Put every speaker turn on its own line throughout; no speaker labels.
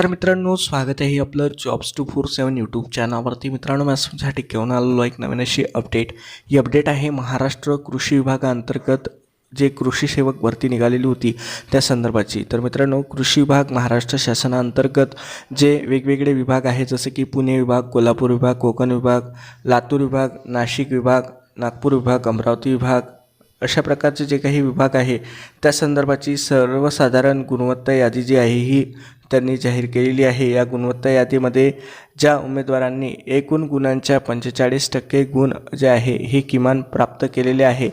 तर मित्रांनो स्वागत आहे आपलं jobs two four seven YouTube चॅनलवरती मित्रांनो मी तुमच्यासाठी घेऊन आलेलो एक नवीन अशी अपडेट ही अपडेट आहे महाराष्ट्र कृषी विभागाअंतर्गत जे कृषी सेवक भरती निघालेली होती त्या संदर्भाची. तर मित्रांनो कृषी विभाग महाराष्ट्र शासनाअंतर्गत जे वेगवेगळे विभाग आहेत जसे की पुणे विभाग कोल्हापूर विभाग कोकण विभाग लातूर विभाग नाशिक विभाग नागपूर विभाग अमरावती विभाग अशा प्रकारचे जे काही विभाग आहे त्या संदर्भाची सर्वसाधारण गुणवत्ता यादी जी आहे ही त्यांनी जाहीर केलेली आहे. या गुणवत्ता यादीमध्ये ज्या उमेदवारांनी एकूण गुणांच्या पंचेचाळीस टक्के गुण जे आहे हे किमान प्राप्त केलेले आहे.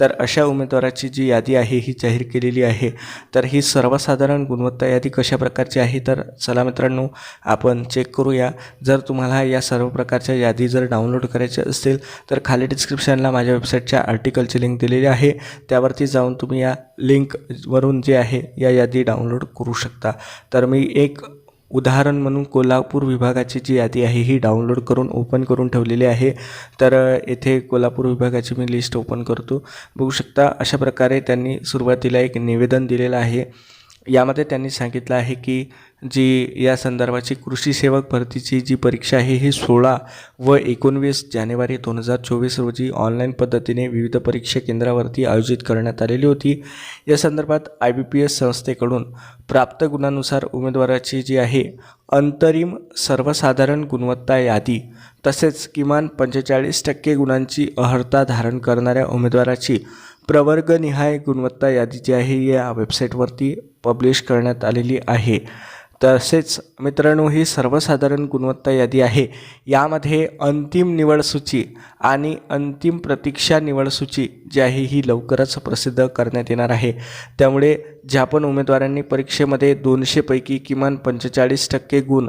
तर अशा उमेदवाराची जी यादी आहे ही जाहीर केलेली आहे. तर ही सर्वसाधारण गुणवत्ता यादी कशा प्रकारची आहे? तर चला मित्रांनो आपण चेक करूया. जर तुम्हाला या सर्व प्रकारच्या यादी जर डाउनलोड करायची असतील तर खाली डिस्क्रिप्शनला माझ्या वेबसाईटच्या आर्टिकलची लिंक दिलेली आहे. त्यावरती जाऊन तुम्ही या लिंकवरून जे आहे या यादी डाउनलोड करू शकता. तर मी एक उदाहरण म्हणून कोल्हापूर विभागाची जी यादी आहे ही डाउनलोड करून ओपन करून ठेवलेली आहे. तर येथे कोल्हापूर विभागाची मी लिस्ट ओपन करतो. बघू शकता अशा प्रकारे त्यांनी सुरुवातीला एक निवेदन दिलेलं आहे. यामध्ये त्यांनी सांगितलं आहे की जी या संदर्भाची कृषी सेवक भरतीची जी परीक्षा आहे ही सोळा व एकोणवीस जानेवारी दोन हजार चोवीस रोजी ऑनलाईन पद्धतीने विविध परीक्षा केंद्रावरती आयोजित करण्यात आलेली होती. या संदर्भात आय बी पी एस संस्थेकडून प्राप्त गुणानुसार उमेदवाराची जी आहे अंतरिम सर्वसाधारण गुणवत्ता यादी तसेच किमान पंचेचाळीस टक्के गुणांची अर्हता धारण करणाऱ्या उमेदवाराची प्रवर्गनिहाय गुणवत्ता यादी जी आहे या वेबसाईटवरती पब्लिश करण्यात आलेली आहे. तसेच मित्रांनो ही सर्वसाधारण गुणवत्ता यादी आहे. यामध्ये अंतिम निवड सूची आणि अंतिम प्रतीक्षा निवड सूची जी आहे ही लवकरच प्रसिद्ध करण्यात येणार आहे. त्यामुळे ज्या पण उमेदवारांनी परीक्षेमध्ये दोनशेपैकी किमान पंचेचाळीस टक्के गुण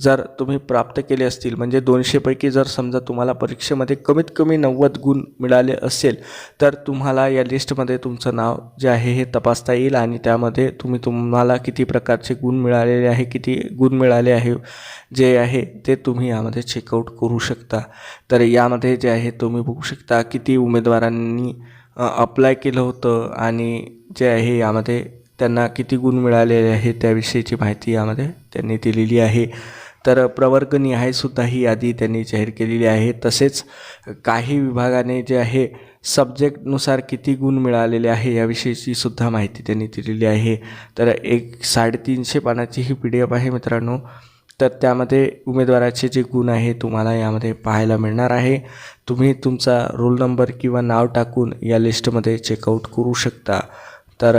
जर तुम्ही प्राप्त केले असतील म्हणजे दोनशेपैकी जर समजा तुम्हाला परीक्षेमध्ये कमीत कमी नव्वद गुण मिळाले असेल तर तुम्हाला या लिस्टमध्ये तुमचं नाव जे आहे हे तपासता येईल आणि त्यामध्ये तुम्ही तुम्हाला किती प्रकारचे गुण मिळालेले आहे किती गुण मिळाले आहे जे आहे ते तुम्ही यामध्ये चेकआउट करू शकता. तर यामध्ये जे आहे तुम्ही बघू शकता किती उमेदवारांनी अप्लाय केलं होतं आणि जे आहे यामध्ये त्यांना किती गुण मिळालेले आहे त्याविषयीची माहिती यामध्ये त्यांनी दिलेली आहे. तर प्रवर्गनिहायसुद्धा ही यादी त्यांनी जाहीर केलेली आहे. तसेच काही विभागाने जे आहे सब्जेक्टनुसार किती गुण मिळालेले आहे याविषयीची सुद्धा माहिती त्यांनी दिलेली आहे. तर एक साडेतीनशे पानाची ही पी डी एफ आहे मित्रांनो. तर त्यामध्ये उमेदवाराचे जे गुण आहे तुम्हाला यामध्ये पाहायला मिळणार आहे. तुम्ही तुमचा रोल नंबर किंवा नाव टाकून या लिस्टमध्ये चेकआउट करू शकता. तर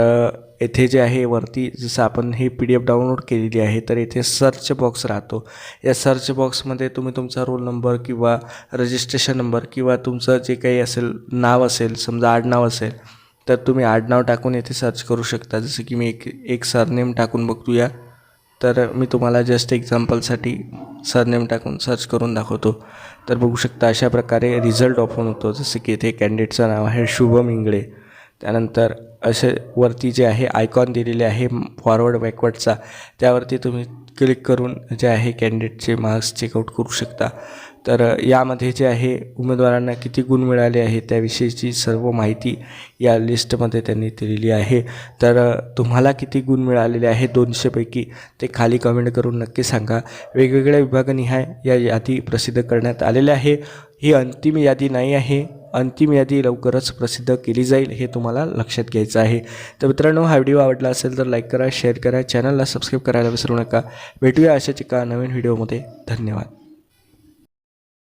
येथे जे आहे वरती जसं आपण ही पी डी एफ डाउनलोड केलेली आहे तर येथे सर्च बॉक्स राहतो. या सर्च बॉक्समध्ये तुम्ही तुमचा रोल नंबर किंवा रजिस्ट्रेशन नंबर किंवा तुमचं जे काही असेल नाव असेल समजा आडनाव असेल तर तुम्ही आडनाव टाकून येथे सर्च करू शकता. जसं की मी एक एक सरनेम टाकून बघतोया. तर मी तुम्हाला जस्ट एक्झाम्पलसाठी सरनेम टाकून सर्च करून दाखवतो. तर बघू शकता अशा प्रकारे रिझल्ट ओपन होतो. जसं की इथे कॅन्डिडेटचं नाव आहे शुभम इंगळे. त्यानंतर असे वरती जे आहे आयकॉन दिलेले आहे फॉरवर्ड बॅकवर्डचा त्यावरती तुम्ही क्लिक करून जे आहे कॅन्डिडेटचे मार्क्स चेकआउट करू शकता. तर यामध्ये जे आहे उमेदवारांना किती गुण मिळाले आहे त्याविषयीची सर्व माहिती या लिस्टमध्ये त्यांनी दिलेली आहे. तर तुम्हाला किती गुण मिळालेले आहे दोनशेपैकी ते खाली कमेंट करून नक्की सांगा. वेगवेगळ्या विभागनिहाय या यादी प्रसिद्ध करण्यात आलेल्या आहे. ही अंतिम यादी नाही आहे. अंतिम यादी लवकरच प्रसिद्ध केली जाईल हे तुम्हाला लक्षात घ्यायचं आहे. तर मित्रांनो हा व्हिडिओ आवडला असेल तर लाईक करा शेअर करा चॅनलला सबस्क्राईब करायला विसरू नका. भेटूया अशाच एका नवीन व्हिडिओमध्ये. धन्यवाद.